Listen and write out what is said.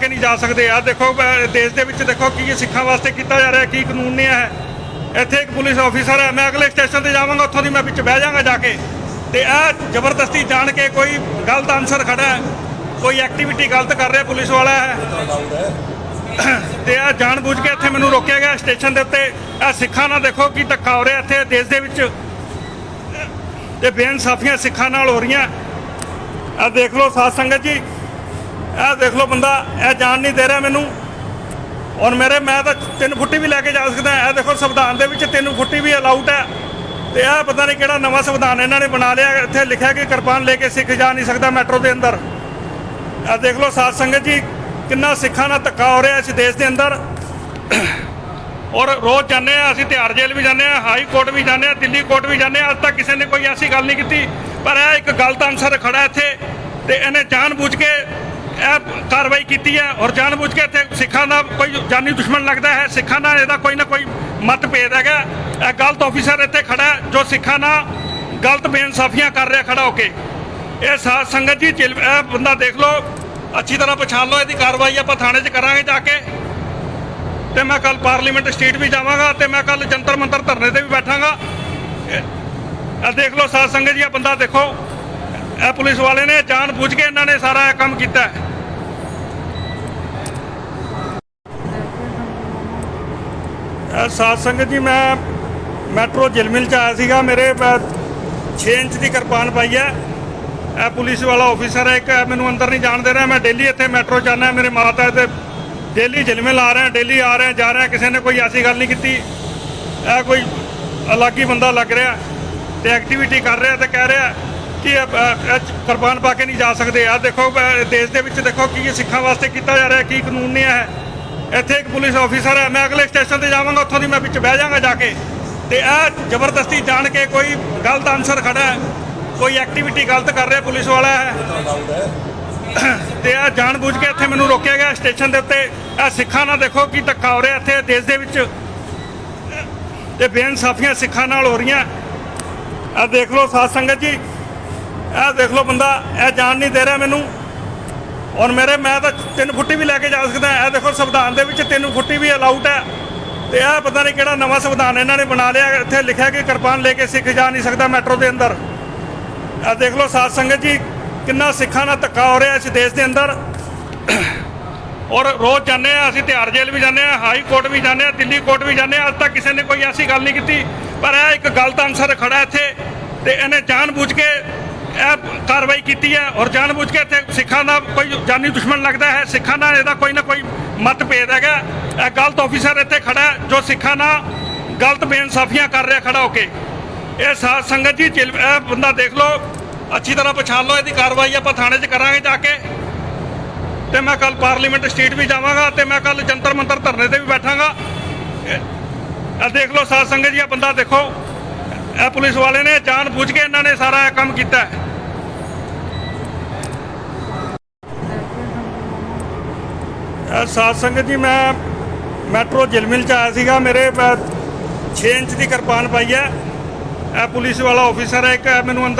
ਕੇ ਨਹੀਂ ਜਾ ਸਕਦੇ। ਆ ਦੇਖੋ ਦੇਸ਼ ਦੇ ਵਿੱਚ ਦੇਖੋ ਕੀ ਸਿੱਖਾਂ ਵਾਸਤੇ ਕੀਤਾ ਜਾ ਰਿਹਾ, ਕੀ ਕਾਨੂੰਨ ਨਹੀਂ ਹੈ ਇੱਥੇ ਇੱਕ ਪੁਲਿਸ ਆਫੀਸਰ ਹੈ, ਮੈਂ ਅਗਲੇ ਸਟੇਸ਼ਨ ਤੇ ਜਾਵਾਂਗਾ, ਉੱਥੋਂ ਦੀ ਮੈਂ ਵਿੱਚ ਬਹਿ ਜਾਵਾਂਗਾ ਜਾ ਕੇ। ਤੇ ਇਹ ਜ਼ਬਰਦਸਤੀ ਜਾਣ ਕੇ ਕੋਈ ਗਲਤ ਆਨਸਰ ਖੜਾ ਹੈ, ਕੋਈ ਐਕਟੀਵਿਟੀ ਗਲਤ ਕਰ ਰਿਹਾ ਪੁਲਿਸ ਵਾਲਾ ਹੈ। ਤੇ ਇਹ ਜਾਣ ਬੁੱਝ ਕੇ ਇੱਥੇ ਮੈਨੂੰ ਰੋਕਿਆ ਗਿਆ ਸਟੇਸ਼ਨ ਦੇ ਉੱਤੇ। ਇਹ ਸਿੱਖਾਂ ਨਾਲ ਦੇਖੋ ਕੀ ਧੱਕਾ ਹੋ ਰਿਹਾ ਇੱਥੇ ਦੇਸ਼ ਦੇ ਵਿੱਚ। ਤੇ ਬੇਇਨਸਾਫੀਆਂ ਸਿੱਖਾਂ ਨਾਲ ਹੋ ਰਹੀਆਂ। ਆ ਦੇਖ ਲਓ ਸਾਧ ਸੰਗਤ ਜੀ ਇਹ ਦੇਖ ਲਓ ਬੰਦਾ, ਇਹ ਜਾਣ ਨਹੀਂ ਦੇ ਰਿਹਾ ਮੈਨੂੰ। ਔਰ ਮੇਰੇ, ਮੈਂ ਤਾਂ ਤਿੰਨ ਫੁੱਟੀ ਵੀ ਲੈ ਕੇ ਜਾ ਸਕਦਾ, ਇਹ ਦੇਖੋ ਸੰਵਿਧਾਨ ਦੇ ਵਿੱਚ ਤਿੰਨ ਫੁੱਟੀ ਵੀ ਅਲਾਉਡ ਹੈ। ਤੇ ਇਹ ਪਤਾ ਨਹੀਂ ਕਿਹੜਾ ਨਵਾਂ ਸੰਵਿਧਾਨ ਇਹਨਾਂ ਨੇ ਬਣਾ ਲਿਆ, ਇੱਥੇ ਲਿਖਿਆ ਕਿ ਕਿਰਪਾਨ ਲੈ ਕੇ ਸਿੱਖ ਜਾ ਨਹੀਂ ਸਕਦਾ ਮੈਟਰੋ ਦੇ ਅੰਦਰ। ਇਹ ਦੇਖ ਲਓ ਸਾਧ ਸੰਗਤ ਜੀ, ਕਿੰਨਾ ਸਿੱਖਾਂ ਨਾਲ ਧੱਕਾ ਹੋ ਰਿਹਾ ਇਸ ਦੇਸ਼ ਦੇ ਅੰਦਰ। ਔਰ ਰੋਜ਼ ਜਾਂਦੇ ਆ ਅਸੀਂ ਤਿਹਾੜ ਜੇਲ੍ਹ ਵੀ ਜਾਂਦੇ ਆ ਹਾਈ ਕੋਰਟ ਵੀ ਜਾਂਦੇ ਆ ਦਿੱਲੀ ਕੋਰਟ ਵੀ ਜਾਂਦੇ ਆ ਅੱਜ ਤੱਕ ਕਿਸੇ ਨੇ ਕੋਈ ਐਸੀ ਗੱਲ ਨਹੀਂ ਕੀਤੀ। ਪਰ ਇਹ ਇੱਕ ਗਲਤ ਅਨਸਰ ਖੜਾ ਇੱਥੇ, ਤੇ ਇਹਨੇ ਜਾਣ ਜਾਣਬੁੱਝ ਕੇ ਇਹ ਕਾਰਵਾਈ ਕੀਤੀ ਹੈ ਔਰ ਜਾਣਬੁੱਝ ਕੇ ਇੱਥੇ ਸਿੱਖਾਂ ਦਾ ਕੋਈ ਜਾਨੀ ਦੁਸ਼ਮਣ ਲੱਗਦਾ ਹੈ। ਸਿੱਖਾਂ ਨਾਲ ਇਹਦਾ ਕੋਈ ਨਾ ਕੋਈ ਮਤਭੇਦ ਹੈਗਾ। ਇਹ ਗਲਤ ਆਫੀਸਰ ਇੱਥੇ ਖੜਾ ਜੋ ਸਿੱਖਾਂ ਨਾਲ ਗਲਤ ਬੇਇਨਸਾਫੀਆਂ ਕਰ ਰਿਹਾ ਖੜਾ ਹੋ ਕੇ। ਇਹ ਸਾਧ ਸੰਗਤ ਜੀ, ਚਿਲ- ਇਹ ਬੰਦਾ ਦੇਖ ਲਓ, ਅੱਛੀ ਤਰ੍ਹਾਂ ਪਛਾਣ ਲਓ, ਇਹਦੀ ਕਾਰਵਾਈ ਆਪਾਂ ਥਾਣੇ 'ਚ ਕਰਾਂਗੇ ਜਾ ਕੇ। ਤੇ ਮੈਂ ਕੱਲ ਪਾਰਲੀਮੈਂਟ ਸਟਰੀਟ ਵੀ ਜਾਵਾਂਗਾ ਤੇ ਮੈਂ ਕੱਲ ਜੰਤਰ ਮੰਤਰ ਧਰਨੇ ਤੇ ਵੀ ਬੈਠਾਂਗਾ। ਇਹ ਦੇਖ ਲਓ ਸਾਧ ਸੰਗਤ ਜੀ, ਇਹ ਬੰਦਾ ਦੇਖੋ। ਇਹ ਪੁਲਿਸ ਵਾਲੇ ਨੇ ਜਾਣ ਬੁੱਝ ਕੇ ਇਹਨਾਂ ਨੇ ਸਾਰਾ ਇਹ ਕੰਮ ਕੀਤਾ ਹੈ। ਸਾਧ ਸੰਗਤ ਜੀ, ਮੈਂ ਮੈਟਰੋ ਜਿਲਮਿਲ ਚ ਆਇਆ ਸੀਗਾ। ਮੇਰੇ 6 ਇੰਚ ਦੀ ਕਿਰਪਾਨ ਪਾਈ ਹੈ। ਇਹ ਪੁਲਿਸ ਵਾਲਾ ਆਫੀਸਰ ਹੈ ਇੱਕ ਮੈਨੂੰ ਅੰਦਰ ਨਹੀਂ ਜਾਣ ਦੇ ਰਿਹਾ। ਮੈਂ ਡੇਲੀ ਇੱਥੇ ਮੈਟਰੋ ਜਾਣਾ ਮੇਰੇ ਮਾਤਾ ਤੇ ਡੇਲੀ ਜਿਲਮਿਲ ਆ ਰਹੇ ਡੇਲੀ ਆ ਰਹੇ ਜਾ ਰਹੇ ਕਿਸੇ ਨੇ ਕੋਈ ਐਸੀ ਗੱਲ ਨਹੀਂ ਕੀਤੀ। ਇਹ ਕੋਈ ਅਲੱਗ ਹੀ ਬੰਦਾ ਲੱਗ ਰਿਹਾ ਤੇ ਐਕਟੀਵਿਟੀ ਕਰ ਰਿਹਾ ਤੇ ਕਹਿ ਰਿਹਾ ਕਿ ਕਿਰਪਾਨ ਪਾ ਕੇ ਨਹੀਂ ਜਾ ਸਕਦੇ। ਆ ਦੇਖੋ ਦੇਸ਼ ਦੇ ਵਿੱਚ ਦੇਖੋ ਕੀ ਸਿੱਖਾਂ ਵਾਸਤੇ ਕੀਤਾ ਜਾ ਰਿਹਾ, ਕੀ ਕਾਨੂੰਨ ਨਹੀਂ ਹੈ ਇੱਥੇ ਇੱਕ ਪੁਲਿਸ ਆਫੀਸਰ ਹੈ, ਮੈਂ ਅਗਲੇ ਸਟੇਸ਼ਨ ਤੇ ਜਾਵਾਂਗਾ, ਉੱਥੋਂ ਦੀ ਮੈਂ ਵਿੱਚ ਬਹਿ ਜਾਵਾਂਗਾ ਜਾ ਕੇ। ਤੇ ਇਹ ਜ਼ਬਰਦਸਤੀ ਜਾਣ ਕੇ ਕੋਈ ਗਲਤ ਆਨਸਰ ਖੜਾ ਹੈ, ਕੋਈ ਐਕਟੀਵਿਟੀ ਗਲਤ ਕਰ ਰਿਹਾ ਪੁਲਿਸ ਵਾਲਾ ਹੈ। ਤੇ ਇਹ ਜਾਣ ਬੁੱਝ ਕੇ ਇੱਥੇ ਮੈਨੂੰ ਰੋਕਿਆ ਗਿਆ ਸਟੇਸ਼ਨ ਦੇ ਉੱਤੇ। ਇਹ ਸਿੱਖਾਂ ਨਾਲ ਦੇਖੋ ਕੀ ਧੱਕਾ ਹੋ ਰਿਹਾ ਇੱਥੇ ਦੇਸ਼ ਦੇ ਵਿੱਚ। ਤੇ ਬੇਇਨਸਾਫੀਆਂ ਸਿੱਖਾਂ ਨਾਲ ਹੋ ਰਹੀਆਂ। ਆ ਦੇਖ ਲਓ ਸਾਧ ਸੰਗਤ ਜੀ ਇਹ ਦੇਖ ਲਓ ਬੰਦਾ, ਇਹ ਜਾਣ ਨਹੀਂ ਦੇ ਰਿਹਾ ਮੈਨੂੰ। ਔਰ ਮੇਰੇ ਮੈਂ ਤਾਂ ਤਿੰਨ ਫੁੱਟੀ ਵੀ ਲੈ ਕੇ ਜਾ ਸਕਦਾ, ਇਹ ਦੇਖੋ ਸੰਵਿਧਾਨ ਦੇ ਵਿੱਚ ਤਿੰਨ ਫੁੱਟੀ ਵੀ ਅਲਾਊਡ ਹੈ। ਤੇ ਇਹ ਪਤਾ ਨਹੀਂ ਕਿਹੜਾ ਨਵਾਂ ਸੰਵਿਧਾਨ ਇਹਨਾਂ ਨੇ ਬਣਾ ਲਿਆ, ਇੱਥੇ ਲਿਖਿਆ ਕਿ ਕਿਰਪਾਨ ਲੈ ਕੇ ਸਿੱਖ ਜਾ ਨਹੀਂ ਸਕਦਾ ਮੈਟਰੋ ਦੇ ਅੰਦਰ। ਇਹ ਦੇਖ ਲਓ ਸਾਧ ਸੰਗਤ ਜੀ, ਕਿੰਨਾ ਸਿੱਖਾਂ ਨਾਲ ਧੱਕਾ ਹੋ ਰਿਹਾ ਇਸ ਦੇਸ਼ ਦੇ ਅੰਦਰ। ਔਰ ਰੋਜ਼ ਜਾਂਦੇ ਆ ਅਸੀਂ ਤਿਹਾੜ ਜੇਲ੍ਹ ਵੀ ਜਾਂਦੇ ਆ ਹਾਈ ਕੋਰਟ ਵੀ ਜਾਂਦੇ ਆ ਦਿੱਲੀ ਕੋਰਟ ਵੀ ਜਾਂਦੇ ਆ ਅੱਜ ਤੱਕ ਕਿਸੇ ਨੇ ਕੋਈ ਐਸੀ ਗੱਲ ਨਹੀਂ ਕੀਤੀ। ਪਰ ਇਹ ਇੱਕ ਗਲਤ ਅਨਸਰ ਖੜਾ ਇੱਥੇ, ਤੇ ਇਹਨੇ ਜਾਣ ਜਾਣਬੁੱਝ ਕੇ ਇਹ ਕਾਰਵਾਈ ਕੀਤੀ ਹੈ ਔਰ ਜਾਣਬੁੱਝ ਕੇ ਇੱਥੇ ਸਿੱਖਾਂ ਦਾ ਕੋਈ ਜਾਨੀ ਦੁਸ਼ਮਣ ਲੱਗਦਾ ਹੈ। ਸਿੱਖਾਂ ਨਾਲ ਇਹਦਾ ਕੋਈ ਨਾ ਕੋਈ ਮਤਭੇਦ ਹੈਗਾ। ਇਹ ਗਲਤ ਆਫੀਸਰ ਇੱਥੇ ਖੜਾ ਜੋ ਸਿੱਖਾਂ ਨਾਲ ਗਲਤ ਬੇਇਨਸਾਫੀਆਂ ਕਰ ਰਿਹਾ ਖੜਾ ਹੋ ਕੇ। ਇਹ ਸਾਧ ਸੰਗਤ ਜੀ ਇਹ ਬੰਦਾ ਦੇਖ ਲਓ, ਅੱਛੀ ਤਰ੍ਹਾਂ ਪਛਾਣ ਲਓ, ਇਹਦੀ ਕਾਰਵਾਈ ਆਪਾਂ ਥਾਣੇ 'ਚ ਕਰਾਂਗੇ ਜਾ ਕੇ। ਤੇ ਮੈਂ ਕੱਲ ਪਾਰਲੀਮੈਂਟ ਸਟਰੀਟ ਵੀ ਜਾਵਾਂਗਾ ਤੇ ਮੈਂ ਕੱਲ ਜੰਤਰ ਮੰਤਰ ਧਰਨੇ ਤੇ ਵੀ ਬੈਠਾਂਗਾ। ਇਹ ਦੇਖ ਲਓ ਸਾਧ ਸੰਗਤ ਜੀ, ਇਹ ਬੰਦਾ ਦੇਖੋ। ਇਹ ਪੁਲਿਸ ਵਾਲੇ ਨੇ ਜਾਣ ਬੁੱਝ ਕੇ ਇਹਨਾਂ ਨੇ ਸਾਰਾ ਇਹ ਕੰਮ ਕੀਤਾ ਹੈ। ਸਾਧ ਸੰਗਤ ਜੀ, ਮੈਂ ਮੈਟਰੋ ਜਿਲਮਿਲ ਚ ਆਇਆ ਸੀਗਾ। ਮੇਰੇ 6 ਇੰਚ ਦੀ ਕਿਰਪਾਨ ਪਾਈ ਹੈ। ਇਹ ਪੁਲਿਸ ਵਾਲਾ ਆਫੀਸਰ ਹੈ, ਇੱਕ, ਇਹ ਮੈਨੂੰ ਅੰਦਰ